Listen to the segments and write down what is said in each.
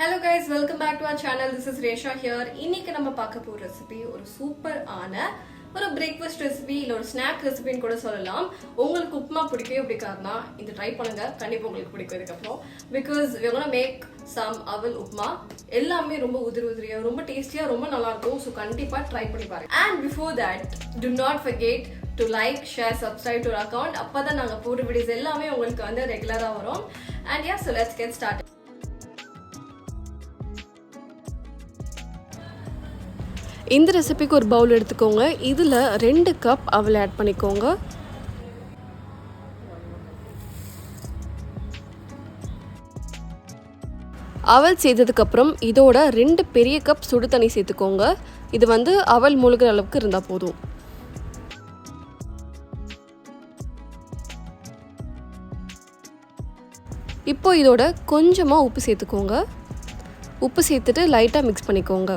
Hello guys welcome back to our channel this is Resha here இன்னைக்கு நம்ம பார்க்க போகிற ரெசிபி ஒரு சூப்பர் ஆன ஒரு பிரேக்ஃபாஸ்ட் ரெசிபி இல்லை ஒரு ஸ்நாக் ரெசிபின்னு கூட சொல்லலாம். உங்களுக்கு உப்புமா பிடிக்கவே பிடிக்காதுன்னா இது ட்ரை பண்ணுங்க. கண்டிப்பாக உங்களுக்கு பிடிக்கும் இதுக்கப்புறம் பிகாஸ் we're மேக் சம் அவல் உப்புமா. எல்லாமே ரொம்ப உதிரி உதிரியா ரொம்ப டேஸ்டியா ரொம்ப நல்லா இருக்கும் ஸோ கண்டிப்பா ட்ரை பண்ணி பாருங்க. And before that do not forget to like share subscribe to account அப்போ தான் நாங்கள் போடுற வீடியோஸ் எல்லாமே உங்களுக்கு வந்து ரெகுலராக வரும். And ya so let's get start இந்த ரெசிபிக்கு ஒரு பவுல் எடுத்துக்கோங்க. இதில் ரெண்டு கப் அவல் ஆட் பண்ணிக்கோங்க. அவல் சேர்த்ததுக்கப்புறம் இதோட ரெண்டு பெரிய கப் சுடு தண்ணி சேர்த்துக்கோங்க. இது வந்து அவல் மூழ்கிற அளவுக்கு இருந்தால் போதும். இப்போ இதோட கொஞ்சமாக உப்பு சேர்த்துக்கோங்க. உப்பு சேர்த்துட்டு லைட்டாக மிக்ஸ் பண்ணிக்கோங்க.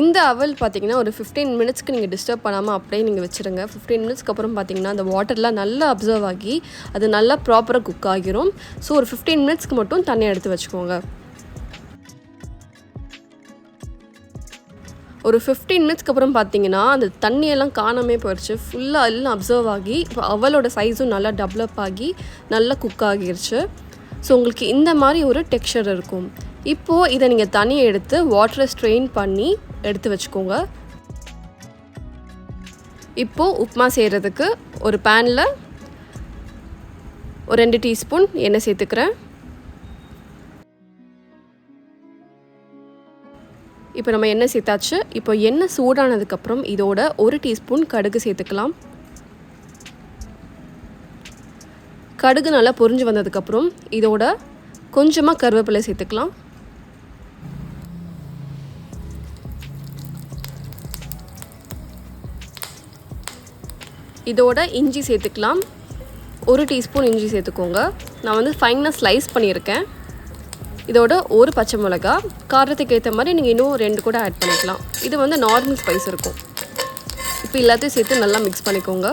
இந்த அவல் பார்த்தீங்கன்னா ஒரு ஃபிஃப்டீன் மினிட்ஸ்க்கு நீங்கள் டிஸ்டர்ப் பண்ணாமல் அப்படியே நீங்கள் வச்சுருங்க. ஃபிஃப்டீன் மினிட்ஸ்க்கு அப்புறம் பார்த்தீங்கன்னா அந்த வாட்டர்லாம் நல்லா அப்சர்வ் ஆகி அது நல்லா ப்ராப்பராக குக் ஆகிரும். ஸோ ஒரு ஃபிஃப்டீன் மினிட்ஸ்க்கு மட்டும் தண்ணி எடுத்து வச்சுக்கோங்க. ஒரு ஃபிஃப்டீன் மினிட்ஸ்க்கு அப்புறம் பார்த்தீங்கன்னா அந்த தண்ணியெல்லாம் காணாமே போயிடுச்சு ஃபுல்லாக எல்லாம் அப்சர்வ் ஆகி இப்போ அவளோட சைஸும் நல்லா டெவலப் ஆகி நல்லா குக் ஆகிருச்சு. ஸோ உங்களுக்கு இந்த மாதிரி ஒரு டெக்ஸ்சர் இருக்கும். இப்போது இதை நீங்கள் தனியை எடுத்து வாட்டரை ஸ்ட்ரெயின் பண்ணி எடுத்து வச்சுக்கோங்க. இப்போது உப்புமா செய்கிறதுக்கு ஒரு பேனில் ஒரு ரெண்டு டீஸ்பூன் எண்ணெய் சேர்த்துக்கிறேன். இப்போ நம்ம எண்ணெய் சேர்த்தாச்சு. இப்போ எண்ணெய் சூடானதுக்கப்புறம் இதோட ஒரு டீஸ்பூன் கடுகு சேர்த்துக்கலாம். கடுகு நல்லா பொரிஞ்சு வந்ததுக்கப்புறம் இதோட கொஞ்சமாக கருவேப்பிலை சேர்த்துக்கலாம். இதோட இஞ்சி சேர்த்துக்கலாம். ஒரு டீஸ்பூன் இஞ்சி சேர்த்துக்கோங்க. நான் வந்து ஃபைனாக ஸ்லைஸ் பண்ணியிருக்கேன். இதோட ஒரு பச்சை மிளகா. காரத்துக்கு ஏற்ற மாதிரி நீங்கள் இன்னும் ரெண்டு கூட ஆட் பண்ணிக்கலாம். இது வந்து நார்மல் ஸ்பைஸ் இருக்கும். இப்போ எல்லாத்தையும் சேர்த்து நல்லா மிக்ஸ் பண்ணிக்கோங்க.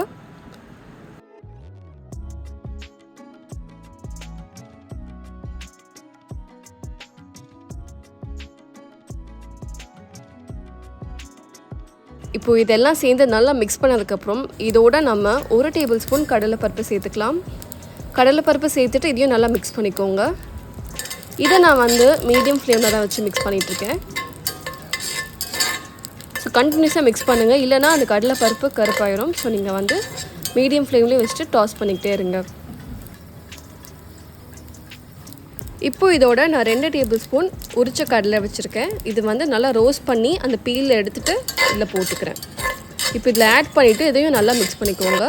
இப்போ இதெல்லாம் சேர்ந்து நல்லா மிக்ஸ் பண்ணதுக்கப்புறம் இதோட நம்ம ஒரு டேபிள் ஸ்பூன் கடலைப்பருப்பு சேர்த்துக்கலாம். கடலைப்பருப்பு சேர்த்துட்டு இதையும் நல்லா மிக்ஸ் பண்ணிக்கோங்க. இதை நான் வந்து மீடியம் ஃப்ளேமில் தான் வச்சு மிக்ஸ் பண்ணிகிட்ருக்கேன் ஸோ கண்டினியூஸாக மிக்ஸ் பண்ணுங்கள் இல்லைனா அந்த கடலைப்பருப்பு கருப்பாயிரும். ஸோ நீங்கள் வந்து மீடியம் ஃப்ளேம்லேயே வச்சுட்டு டாஸ் பண்ணிக்கிட்டே இருங்க. இப்போ இதோட நான் ரெண்டு டேபிள் ஸ்பூன் உரிச்ச கடலை வச்சுருக்கேன். இது வந்து நல்லா ரோஸ்ட் பண்ணி அந்த பீலில் எடுத்துகிட்டு இதில் போட்டுக்கிறேன். இப்போ இதில் ஆட் பண்ணிவிட்டு இதையும் நல்லா மிக்ஸ் பண்ணிக்கோங்க.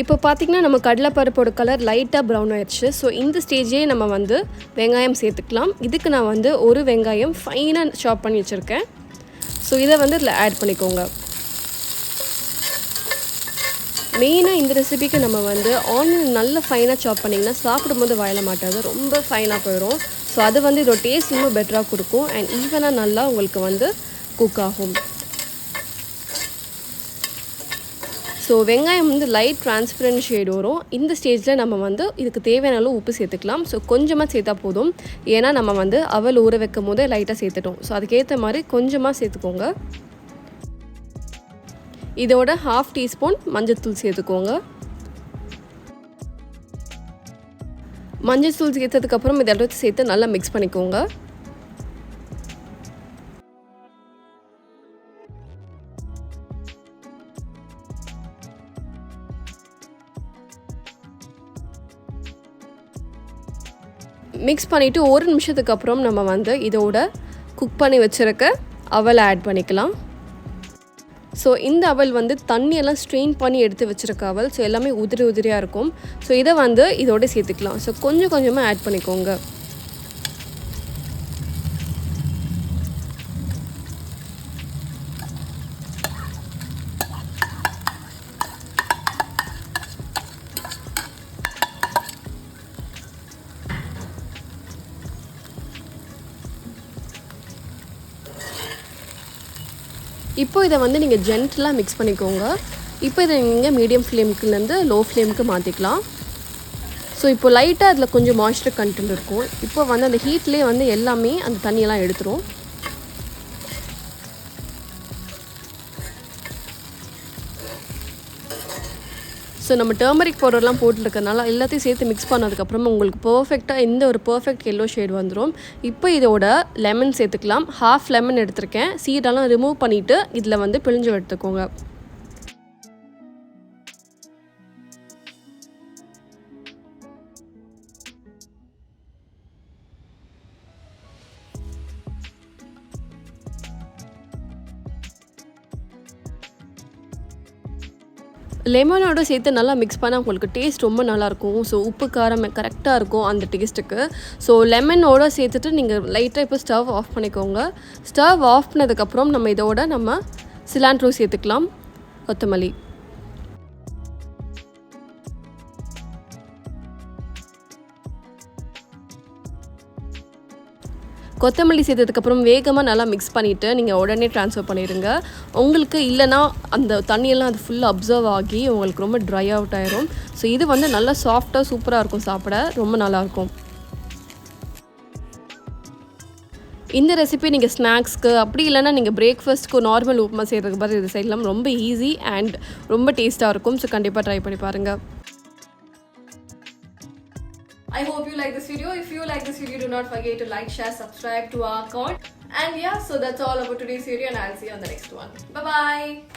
இப்போ பார்த்திங்கன்னா நம்ம கடலைப்பருப்போட கலர் லைட்டாக ப்ரௌன் ஆயிடுச்சு. ஸோ இந்த ஸ்டேஜே நம்ம வந்து வெங்காயம் சேர்த்துக்கலாம். இதுக்கு நான் வந்து ஒரு வெங்காயம் ஃபைனாக ஷாப் பண்ணி வச்சுருக்கேன். ஸோ இதை வந்து இதில் ஆட் பண்ணிக்கோங்க. மெயினாக இந்த ரெசிபிக்கு நம்ம வந்து ஆனியன் நல்ல ஃபைனாக சாப் பண்ணிங்கன்னா சாப்பிடும்போது வாயில மாட்டாது. ரொம்ப ஃபைனாக போயிடும் ஸோ அது வந்து இதோட டேஸ்ட் இன்னும் பெட்டராக கொடுக்கும். அண்ட் ஈவனாக நல்லா உங்களுக்கு வந்து குக் ஆகும். ஸோ வெங்காயம் வந்து லைட் டிரான்ஸ்பரண்ட் ஷேட் வரும். இந்த ஸ்டேஜில் நம்ம வந்து இதுக்கு தேவையான அளவு உப்பு சேர்த்துக்கலாம். ஸோ கொஞ்சமாக சேர்த்தா போதும். ஏன்னா நம்ம வந்து அவல் ஊற வைக்கும் போதே லைட்டாக சேர்த்துட்டோம். ஸோ அதுக்கேற்ற மாதிரி கொஞ்சமாக சேர்த்துக்கோங்க. இதோட ஹாஃப் டீஸ்பூன் மஞ்சத்தூள் சேர்த்துக்கோங்க. மஞ்சள் தூள் சேர்த்ததுக்கப்புறம் இதை எடுத்து சேர்த்து நல்லா மிக்ஸ் பண்ணிக்கோங்க. மிக்ஸ் பண்ணிவிட்டு ஒரு நிமிஷத்துக்கு அப்புறம் நம்ம வந்து இதோட குக் பண்ணி வச்சுருக்க அவலை ஆட் பண்ணிக்கலாம். ஸோ இந்த அவல் வந்து தண்ணியெல்லாம் ஸ்ட்ரெயின் பண்ணி எடுத்து வச்சுருக்க அவல். ஸோ எல்லாமே உதிரி உதிரியாக இருக்கும். ஸோ இதை வந்து இதோட சேர்த்துக்கலாம். ஸோ கொஞ்சம் கொஞ்சமாக ஆட் பண்ணிக்கோங்க. இப்போ இதை வந்து நீங்கள் ஜென்டலாக மிக்ஸ் பண்ணிக்கோங்க. இப்போ இதை நீங்கள் மீடியம் ஃப்ளேமுக்குலேருந்து லோ ஃப்ளேமுக்கு மாற்றிக்கலாம் ஸோ இப்போ லைட்டாக அதில் கொஞ்சம் மாய்ஸ்டர் கண்டென்ட் இருக்கும். இப்போ வந்து அந்த ஹீட்லேயே வந்து எல்லாமே அந்த தண்ணியெல்லாம் எடுத்துரும். ஸோ நம்ம டர்மரிக் பவுடர்லாம் போட்டுருக்கனால எல்லாத்தையும் சேர்த்து மிக்ஸ் பண்ணதுக்கப்புறமா உங்களுக்கு பர்ஃபெக்டாக இந்த ஒரு பர்ஃபெக்ட் எல்லோ ஷேட் வந்துடும் இப்போ இதோட லெமன் சேர்த்துக்கலாம். ஹாஃப் லெமன் எடுத்திருக்கேன். சீடெல்லாம் ரிமூவ் பண்ணிவிட்டு இதில் வந்து பிழிஞ்சு எடுத்துக்கோங்க. லெமனோட சேர்த்து நல்லா மிக்ஸ் பண்ணால் உங்களுக்கு டேஸ்ட் ரொம்ப நல்லாயிருக்கும். ஸோ உப்பு காரம் கரெக்டாக இருக்கும் அந்த டேஸ்ட்டுக்கு ஸோ லெமனோட சேர்த்துட்டு நீங்கள் லைட்டாக இப்போ ஸ்டவ் ஆஃப் பண்ணிக்கோங்க. ஸ்டவ் ஆஃப் பண்ணதுக்கப்புறம் நம்ம இதோட நம்ம சிலாண்ட்ரோ சேர்த்துக்கலாம். கொத்தமல்லி. கொத்தமல்லி சேர்த்ததுக்கப்புறம் வேகமாக நல்லா மிக்ஸ் பண்ணிவிட்டு நீங்கள் உடனே ட்ரான்ஸ்ஃபர் பண்ணிடுங்க உங்களுக்கு இல்லைனா அந்த தண்ணியெல்லாம் அது ஃபுல்லாக அப்சர்வ் ஆகி உங்களுக்கு ரொம்ப ட்ரை அவுட் ஆயிரும். ஸோ இது வந்து நல்லா சாஃப்டாக சூப்பராக இருக்கும் சாப்பிட. ரொம்ப நல்லாயிருக்கும் இந்த ரெசிபி நீங்கள் ஸ்நாக்ஸ்க்கு அப்படி இல்லைனா நீங்கள் பிரேக்ஃபாஸ்ட்க்கு நார்மல் உப்புமா செய்கிறதுக்கு பதில் இது செய்யலாம். ரொம்ப ஈஸி அண்ட் ரொம்ப டேஸ்ட்டாக இருக்கும். ஸோ கண்டிப்பாக ட்ரை பண்ணி பாருங்கள் I hope you like this video. If you like this video, do not forget to like, share, subscribe to our account. And yeah, so that's all about today's video and I'll see you on the next one. Bye bye.